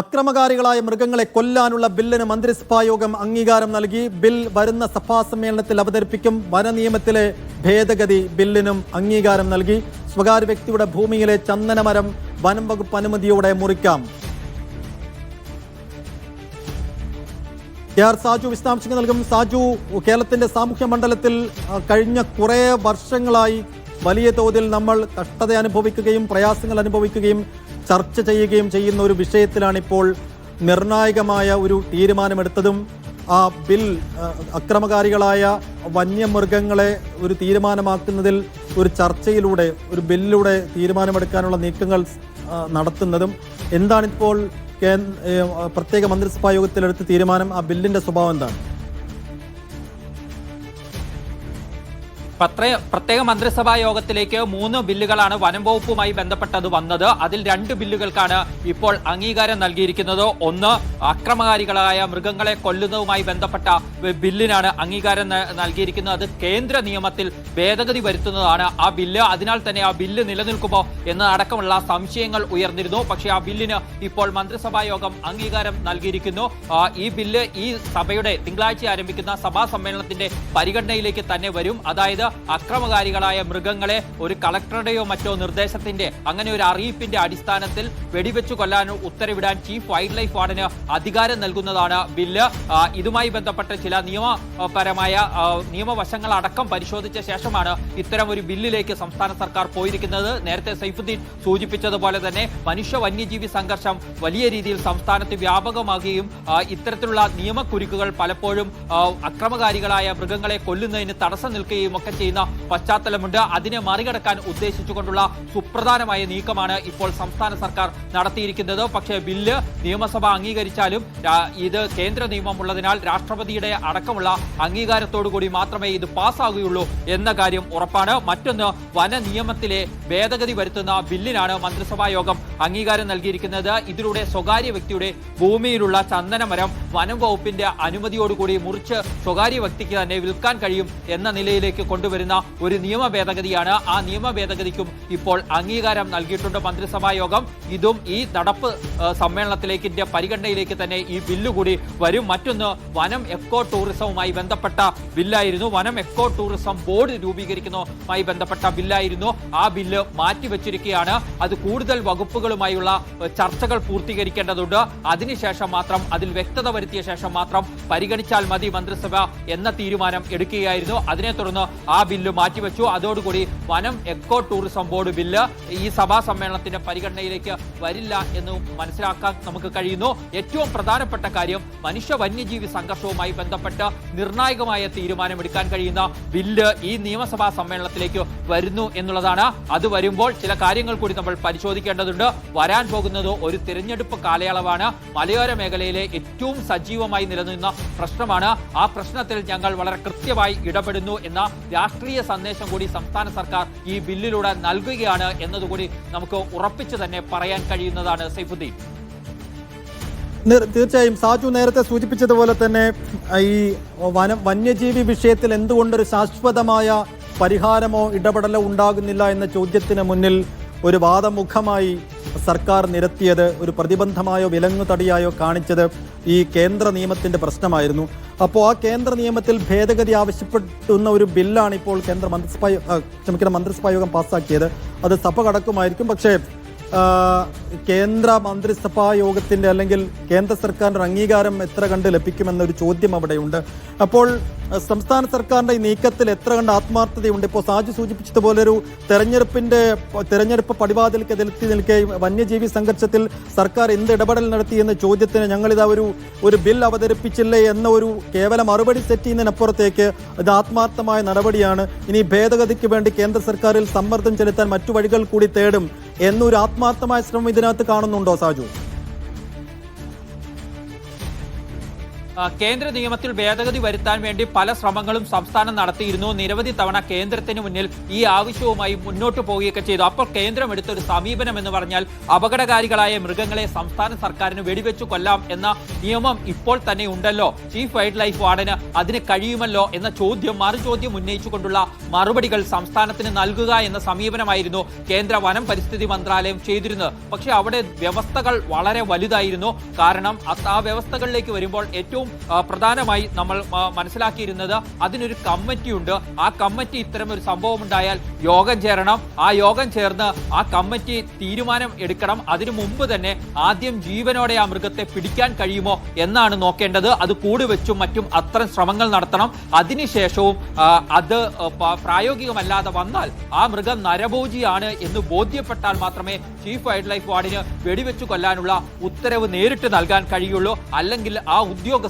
അക്രമകാരികളായ മൃഗങ്ങളെ കൊല്ലാനുള്ള ബില്ലിന് മന്ത്രിസഭാ യോഗം അംഗീകാരം നൽകി. ബിൽ വരുന്ന സഭാ സമ്മേളനത്തിൽ അവതരിപ്പിക്കും വനനിയമത്തിലെ ഭേദഗതി ബില്ലിനും അംഗീകാരം നൽകി. സ്വകാര്യ വ്യക്തിയുടെ ഭൂമിയിലെ ചന്ദനമരം വനം വകുപ്പ് അനുമതിയോടെ മുറിക്കാം. കെ ആർ സാജു വിശദാംശങ്ങൾ നൽകും. സാജു കേരളത്തിന്റെ സാമൂഹ്യ മണ്ഡലത്തിൽ കഴിഞ്ഞ കുറേ വർഷങ്ങളായി വലിയ തോതിൽ നമ്മൾ കഷ്ടത അനുഭവിക്കുകയും പ്രയാസങ്ങൾ അനുഭവിക്കുകയും ചർച്ച ചെയ്യുകയും ചെയ്യുന്ന ഒരു വിഷയത്തിലാണ് ഇപ്പോൾ നിർണായകമായ ഒരു തീരുമാനമെടുത്തതും ആ ബിൽ അക്രമകാരികളായ വന്യമൃഗങ്ങളെ ഒരു തീരുമാനമാക്കുന്നതിൽ ഒരു ചർച്ചയിലൂടെ ഒരു ബില്ലിലൂടെ തീരുമാനമെടുക്കാനുള്ള നീക്കങ്ങൾ നടത്തുന്നതും എന്താണിപ്പോൾ പ്രത്യേക മന്ത്രിസഭാ യോഗത്തിലെടുത്ത തീരുമാനം? ആ ബില്ലിന്റെ സ്വഭാവം എന്താണ്? പ്രത്യേക മന്ത്രിസഭാ യോഗത്തിലേക്ക് മൂന്ന് ബില്ലുകളാണ് വനം വകുപ്പുമായി ബന്ധപ്പെട്ടത് വന്നത്. അതിൽ രണ്ട് ബില്ലുകൾക്കാണ് ഇപ്പോൾ അംഗീകാരം നൽകിയിരിക്കുന്നത്. ഒന്ന് അക്രമകാരികളായ മൃഗങ്ങളെ കൊല്ലുന്നതുമായി ബന്ധപ്പെട്ട ബില്ലിനാണ് അംഗീകാരം നൽകിയിരിക്കുന്നത്. അത് കേന്ദ്ര നിയമത്തിൽ ഭേദഗതി വരുത്തുന്നതാണ്. ആ ബില്ല് അതിനാൽ തന്നെ ആ ബില്ല് നിലനിൽക്കുമോ എന്നതടക്കമുള്ള സംശയങ്ങൾ ഉയർന്നിരുന്നു. പക്ഷേ ആ ബില്ലിന് ഇപ്പോൾ മന്ത്രിസഭാ യോഗം അംഗീകാരം നൽകിയിരിക്കുന്നു. ഈ ബില്ല് ഈ സഭയുടെ തിങ്കളാഴ്ച ആരംഭിക്കുന്ന സഭാ സമ്മേളനത്തിന്റെ പരിഗണനയിലേക്ക് തന്നെ വരും. അതായത് അക്രമകാരികളായ മൃഗങ്ങളെ ഒരു കളക്ടറുടെയോ മറ്റോ നിർദ്ദേശത്തിന്റെ അങ്ങനെ ഒരു അറിയിപ്പിന്റെ അടിസ്ഥാനത്തിൽ വെടിവെച്ചു കൊല്ലാൻ ഉത്തരവിടാൻ ചീഫ് വൈൽഡ് ലൈഫ് വാർഡന് അധികാരം നൽകുന്നതാണ് ബില്ല്. ഇതുമായി ബന്ധപ്പെട്ട ചില നിയമപരമായ നിയമവശങ്ങൾ അടക്കം പരിശോധിച്ച ശേഷമാണ് ഇത്തരം ഒരു ബില്ലിലേക്ക് സംസ്ഥാന സർക്കാർ പോയിരിക്കുന്നത്. നേരത്തെ സൈഫുദ്ദീൻ സൂചിപ്പിച്ചതുപോലെ തന്നെ മനുഷ്യ വന്യജീവി സംഘർഷം വലിയ രീതിയിൽ സംസ്ഥാനത്ത് വ്യാപകമാകുകയും ഇത്തരത്തിലുള്ള നിയമക്കുരുക്കുകൾ പലപ്പോഴും അക്രമകാരികളായ മൃഗങ്ങളെ കൊല്ലുന്നതിന് തടസ്സം നിൽക്കുകയും ഒക്കെ ചെയ്യുന്ന പശ്ചാത്തലമുണ്ട്. അതിനെ മറികടക്കാൻ ഉദ്ദേശിച്ചുകൊണ്ടുള്ള സുപ്രധാനമായ നീക്കമാണ് ഇപ്പോൾ സംസ്ഥാന സർക്കാർ നടത്തിയിരിക്കുന്നത്. പക്ഷേ ബില്ല് നിയമസഭ അംഗീകരിച്ചാലും ഇത് കേന്ദ്ര നിയമം ഉള്ളതിനാൽ രാഷ്ട്രപതിയുടെ അടക്കമുള്ള അംഗീകാരത്തോടുകൂടി മാത്രമേ ഇത് പാസ്സാകുകയുള്ളൂ എന്ന കാര്യം ഉറപ്പാണ്. മറ്റൊന്ന് വന നിയമത്തിലെ ഭേദഗതി വരുത്തുന്ന ബില്ലിനാണ് മന്ത്രിസഭാ യോഗം അംഗീകാരം നൽകിയിരിക്കുന്നത്. ഇതിലൂടെ സ്വകാര്യ വ്യക്തിയുടെ ഭൂമിയിലുള്ള ചന്ദനമരം വനം വകുപ്പിന്റെ അനുമതിയോടുകൂടി മുറിച്ച് സ്വകാര്യ വ്യക്തിക്ക് തന്നെ വിൽക്കാൻ കഴിയും എന്ന നിലയിലേക്ക് കൊണ്ടുവരുന്ന ഒരു നിയമ ഭേദഗതിയാണ് ആ നിയമ ഭേദഗതിക്കും ഇപ്പോൾ അംഗീകാരം നൽകിയിട്ടുണ്ട്. മന്ത്രിസഭാ യോഗം ഇതും ഈ നടപ്പ് സമ്മേളനത്തിലേക്ക് പരിഗണനയിലേക്ക് തന്നെ ഈ ബില്ല് കൂടി വരും. മറ്റൊന്ന് വനം എക്കോ ടൂറിസവുമായി ബന്ധപ്പെട്ട ബില്ലായിരുന്നു. വനം എക്കോ ടൂറിസം ബോർഡ് രൂപീകരിക്കുന്നതുമായി ബന്ധപ്പെട്ട ബില്ലായിരുന്നു. ആ ബില്ല് മാറ്റിവെച്ചിരിക്കുകയാണ്. അത് കൂടുതൽ വകുപ്പുകളുമായുള്ള ചർച്ചകൾ പൂർത്തീകരിക്കേണ്ടതുണ്ട്. അതിനുശേഷം മാത്രം അതിൽ വ്യക്തത വരുത്തിയ ശേഷം മാത്രം പരിഗണിച്ചാൽ മതി മന്ത്രിസഭ എന്ന തീരുമാനം എടുക്കുകയായിരുന്നു. അതിനെ തുടർന്ന് ആ ബില്ല് മാറ്റിവെച്ചു. അതോടുകൂടി വനം എക്കോ ടൂറിസം ബോർഡ് ബില്ല് ഈ സഭാ സമ്മേളനത്തിന്റെ പരിഗണനയിലേക്ക് വരില്ല എന്ന് മനസ്സിലാക്കാൻ നമുക്ക് കഴിയുന്നു. ഏറ്റവും പ്രധാനപ്പെട്ട കാര്യം മനുഷ്യ വന്യജീവി സംഘർഷവുമായി ബന്ധപ്പെട്ട് നിർണായകമായ തീരുമാനമെടുക്കാൻ കഴിയുന്ന ബില്ല് ഈ നിയമസഭാ സമ്മേളനത്തിലേക്ക് വരുന്നു എന്നുള്ളതാണ്. അത് വരുമ്പോൾ ചില കാര്യങ്ങൾ കൂടി നമ്മൾ പരിശോധിക്കേണ്ടതുണ്ട്. വരാൻ പോകുന്നത് ഒരു തിരഞ്ഞെടുപ്പ് കാലയളവാണ്. മലയോര മേഖലയിലെ ഏറ്റവും സജീവമായി നിലനിന്ന പ്രശ്നമാണ്. ആ പ്രശ്നത്തിൽ ഞങ്ങൾ വളരെ കൃത്യമായി ഇടപെടുന്നു എന്ന രാഷ്ട്രീയ സന്ദേശം കൂടി സംസ്ഥാന സർക്കാർ ഈ ബില്ലിലൂടെ നൽകുകയാണ് എന്നതുകൂടി നമുക്ക് ഉറപ്പിച്ചു തന്നെ പറയാൻ കഴിയുന്നതാണ് സൈഫുദ്ദീൻ. തീർച്ചയായും സാജു നേരത്തെ സൂചിപ്പിച്ചതുപോലെ തന്നെ ഈ വനം വന്യജീവി വിഷയത്തിൽ എന്തുകൊണ്ടൊരു ശാശ്വതമായ പരിഹാരമോ ഇടപെടലോ ഉണ്ടാകുന്നില്ല എന്ന ചോദ്യത്തിന് മുന്നിൽ ഒരു വാദമുഖമായി സർക്കാർ നിരത്തിയത് ഒരു പ്രതിബന്ധമായോ വിലങ്ങുതടിയായോ കാണിച്ചത് ഈ കേന്ദ്ര നിയമത്തിന്റെ പ്രശ്നമായിരുന്നു. അപ്പോൾ ആ കേന്ദ്ര നിയമത്തിൽ ഭേദഗതി ആവശ്യപ്പെടുന്ന ഒരു ബില്ലാണ് ഇപ്പോൾ കേന്ദ്ര മന്ത്രിസഭാ ക്ഷമിക്കുന്ന ക്ഷമിക്കണം മന്ത്രിസഭാ പാസ്സാക്കിയത് അത് സഭ കടക്കുമായിരിക്കും. പക്ഷേ കേന്ദ്ര മന്ത്രിസഭാ യോഗത്തിന്റെ അല്ലെങ്കിൽ കേന്ദ്ര സർക്കാരിന്റെ അംഗീകാരം എത്ര കണ്ട് ലഭിക്കുമെന്നൊരു ചോദ്യം അവിടെയുണ്ട്. അപ്പോൾ സംസ്ഥാന സർക്കാരിന്റെ ഈ നീക്കത്തിൽ എത്ര കണ്ട് ആത്മാർത്ഥതയുണ്ട്? ഇപ്പോൾ സാജു സൂചിപ്പിച്ചതുപോലെ ഒരു തെരഞ്ഞെടുപ്പിന്റെ തെരഞ്ഞെടുപ്പ് പടിവാതിലേക്ക് എതിർത്തി നിൽക്കെ വന്യജീവി സംഘർഷത്തിൽ സർക്കാർ എന്ത് ഇടപെടൽ നടത്തി എന്ന ചോദ്യത്തിന് ഞങ്ങളിതാ ഒരു ഒരു ബിൽ അവതരിപ്പിച്ചില്ലേ എന്ന ഒരു കേവല മറുപടി സെറ്റ് ചെയ്യുന്നതിനപ്പുറത്തേക്ക് ഇത് ആത്മാർത്ഥമായ നടപടിയാണ്. ഇനി ഭേദഗതിക്ക് വേണ്ടി കേന്ദ്ര സർക്കാരിൽ സമ്മർദ്ദം ചെലുത്താൻ മറ്റു വഴികൾ കൂടി തേടും. എന്നൊരു ആത്മാർത്ഥമായ ശ്രമം ഇതിനകത്ത് കാണുന്നുണ്ടോ സാജു? കേന്ദ്ര നിയമത്തിൽ ഭേദഗതി വരുത്താൻ വേണ്ടി പല ശ്രമങ്ങളും സംസ്ഥാനം നടത്തിയിരുന്നു. നിരവധി തവണ കേന്ദ്രത്തിന് മുന്നിൽ ഈ ആവശ്യവുമായി മുന്നോട്ട് പോവുകയൊക്കെ ചെയ്തു. അപ്പോൾ കേന്ദ്രം എടുത്തൊരു സമീപനം എന്ന് പറഞ്ഞാൽ അപകടകാരികളായ മൃഗങ്ങളെ സംസ്ഥാന സർക്കാരിന് വെടിവെച്ചു കൊല്ലാം എന്ന നിയമം ഇപ്പോൾ തന്നെ ഉണ്ടല്ലോ. ചീഫ് വൈൽഡ് ലൈഫ് വാർഡന് അതിന് കഴിയുമല്ലോ എന്ന ചോദ്യം മറു ചോദ്യം ഉന്നയിച്ചുകൊണ്ടുള്ള മറുപടികൾ സംസ്ഥാനത്തിന് നൽകുക എന്ന സമീപനമായിരുന്നു കേന്ദ്ര വനം പരിസ്ഥിതി മന്ത്രാലയം ചെയ്തിരുന്നത്. പക്ഷേ അവിടെ വ്യവസ്ഥകൾ വളരെ വലുതായിരുന്നു. കാരണം ആ വ്യവസ്ഥകളിലേക്ക് വരുമ്പോൾ ഏറ്റവും പ്രധാനമായി നമ്മൾ മനസ്സിലാക്കിയിരുന്നത് അതിനൊരു കമ്മിറ്റിയുണ്ട്. ആ കമ്മിറ്റി ഇത്തരം ഒരു സംഭവം ഉണ്ടായാൽ യോഗം ചേരണം. ആ യോഗം ചേർന്ന് ആ കമ്മിറ്റി തീരുമാനം എടുക്കണം. അതിനു മുമ്പ് തന്നെ ആദ്യം ജീവനോടെ ആ മൃഗത്തെ പിടിക്കാൻ കഴിയുമോ എന്നാണ് നോക്കേണ്ടത്. അത് കൂടുവെച്ചും മറ്റും അത്തരം ശ്രമങ്ങൾ നടത്തണം. അതിനുശേഷവും അത് പ്രായോഗികമല്ലാതെ വന്നാൽ ആ മൃഗം നരഭോജിയാണ് എന്ന് ബോധ്യപ്പെട്ടാൽ മാത്രമേ ചീഫ് വൈൽഡ് ലൈഫ് വാർഡിന് വെടിവെച്ചു കൊല്ലാനുള്ള ഉത്തരവ് നേരിട്ട് നൽകാൻ കഴിയുള്ളൂ. അല്ലെങ്കിൽ ആ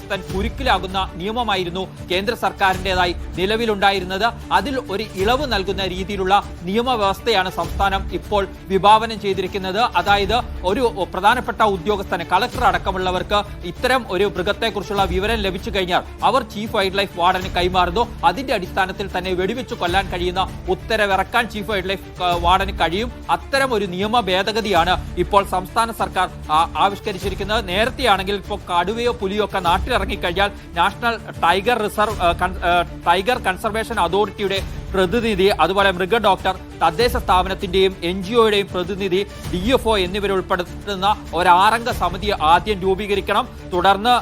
ഉദ്യോഗസ്ഥൻ കുരുക്കിലാകുന്ന നിയമമായിരുന്നു കേന്ദ്ര സർക്കാരിന്റെതായി നിലവിലുണ്ടായിരുന്നത്. അതിൽ ഒരു ഇളവ് നൽകുന്ന രീതിയിലുള്ള നിയമവ്യവസ്ഥയാണ് സംസ്ഥാനം ഇപ്പോൾ വിഭാവനം ചെയ്തിരിക്കുന്നത്. അതായത് ഒരു പ്രധാനപ്പെട്ട ഉദ്യോഗസ്ഥന് കളക്ടർ അടക്കമുള്ളവർക്ക് ഇത്തരം ഒരു മൃഗത്തെക്കുറിച്ചുള്ള വിവരം ലഭിച്ചു കഴിഞ്ഞാൽ അവർ ചീഫ് വൈൽഡ് ലൈഫ് വാർഡന് കൈമാറുന്നു. അതിന്റെ അടിസ്ഥാനത്തിൽ തന്നെ വെടിവെച്ച് കൊല്ലാൻ കഴിയുന്ന ഉത്തരവിറക്കാൻ ചീഫ് വൈൽഡ് ലൈഫ് വാർഡന് കഴിയും. അത്തരം ഒരു നിയമ ഭേദഗതിയാണ് ഇപ്പോൾ സംസ്ഥാന സർക്കാർ ആവിഷ്കരിച്ചിരിക്കുന്നത്. നേരത്തെയാണെങ്കിൽ ഇപ്പോൾ കടുവയോ പുലിയോ ഒക്കെ നാട്ടിലിറങ്ങിക്കഴിഞ്ഞാൽ national tiger reserve tiger conservation അതോറിറ്റിയുടെ പ്രതിനിധി അതുപോലെ മൃഗ ഡോക്ടർ തദ്ദേശ സ്ഥാപനത്തിന്റെയും എൻ ജി ഒയുടെയും പ്രതിനിധി ഡി എഫ് ഒ എന്നിവരെ ഉൾപ്പെടുത്തുന്ന ഒരാറംഗ സമിതി ആദ്യം രൂപീകരിക്കണം. തുടർന്ന്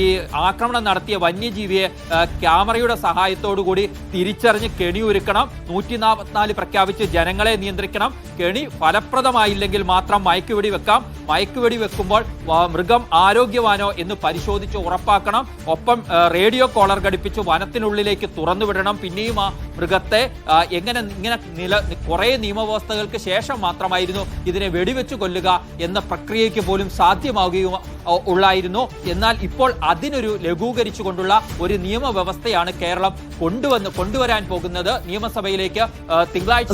ഈ ആക്രമണം നടത്തിയ വന്യജീവിയെ ക്യാമറയുടെ സഹായത്തോടുകൂടി തിരിച്ചറിഞ്ഞ് കെണിയൊരുക്കണം നൂറ്റി നാൽപ്പത്തിനാല് പ്രഖ്യാപിച്ച് ജനങ്ങളെ നിയന്ത്രിക്കണം. കെണി ഫലപ്രദമായില്ലെങ്കിൽ മാത്രം മയക്കുവെടി വെക്കാം. മയക്കുവെടി വെക്കുമ്പോൾ മൃഗം ആരോഗ്യവാനോ എന്ന് പരിശോധിച്ച് ഉറപ്പാക്കണം. ഒപ്പം റേഡിയോ കോളർ ഘടിപ്പിച്ച് വനത്തിനുള്ളിലേക്ക് തുറന്നുവിടണം. പിന്നെയും ആ മൃഗത്തെ ആ, എങ്ങനെ ഇങ്ങനെ നില കുറെ നിയമവ്യവസ്ഥകൾക്ക് ശേഷം മാത്രമായിരുന്നു ഇതിനെ വെടിവെച്ചു കൊല്ലുക എന്ന പ്രക്രിയയ്ക്ക് പോലും സാധ്യമാവുകയും ഉള്ളായിരുന്നു. എന്നാൽ ഇപ്പോൾ അതിനൊരു ലഘൂകരിച്ചുകൊണ്ടുള്ള ഒരു നിയമവ്യവസ്ഥയാണ് കേരളം കൊണ്ടുവന്ന് കൊണ്ടുവരാൻ പോകുന്നത്. നിയമസഭയിലേക്ക് തിങ്കളാഴ്ച